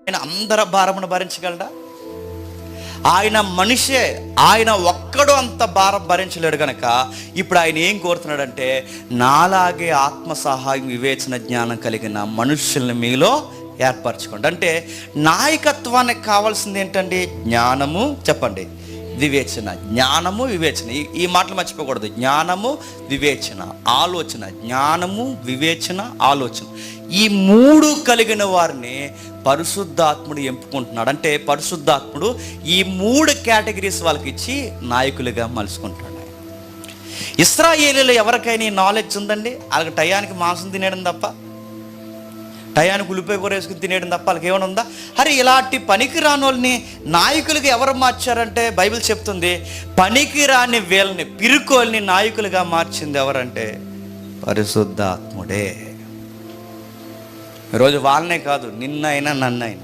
ఆయన అందరి భారమును భరించగలడా? ఆయన మనిషే ఆయన ఒక్కడు అంత భారం భరించలేడు గనక ఇప్పుడు ఆయన ఏం కోరుతున్నాడంటే నాలాగే ఆత్మ సహాయం వివేచన జ్ఞానం కలిగిన మనుషుల్ని మీలో ఏర్పరచుకోండి. అంటే నాయకత్వానికి కావాల్సింది ఏంటండి? జ్ఞానము. చెప్పండి. వివేచన జ్ఞానము వివేచన. ఈ ఈ మాటలు మర్చిపోకూడదు. జ్ఞానము వివేచన ఆలోచన. జ్ఞానము వివేచన ఆలోచన. ఈ మూడు కలిగిన వారిని పరిశుద్ధాత్ముడు ఎంపుకుంటున్నాడు. అంటే పరిశుద్ధాత్ముడు ఈ మూడు కేటగిరీస్ వాళ్ళకి ఇచ్చి నాయకులుగా మలుచుకుంటాడు ఇస్రాయేలీలో ఎవరికైనా ఈ నాలెడ్జ్ ఉందండి? వాళ్ళకి టయానికి మాంసం తినేయడం తప్ప? టయానికి ఉల్లిపాయ కూర వేసుకుని తినేయడం తప్ప వాళ్ళకి ఏమైనా ఉందా? అరే ఇలాంటి పనికిరాని వాళ్ళని నాయకులుగా ఎవరు మార్చారంటే బైబిల్ చెప్తుంది పనికిరాని వీళ్ళని పిరుకోల్ని నాయకులుగా మార్చింది ఎవరంటే? పరిశుద్ధాత్ముడే. ఈరోజు వాళ్ళనే కాదు నిన్నైనా నన్నైనా.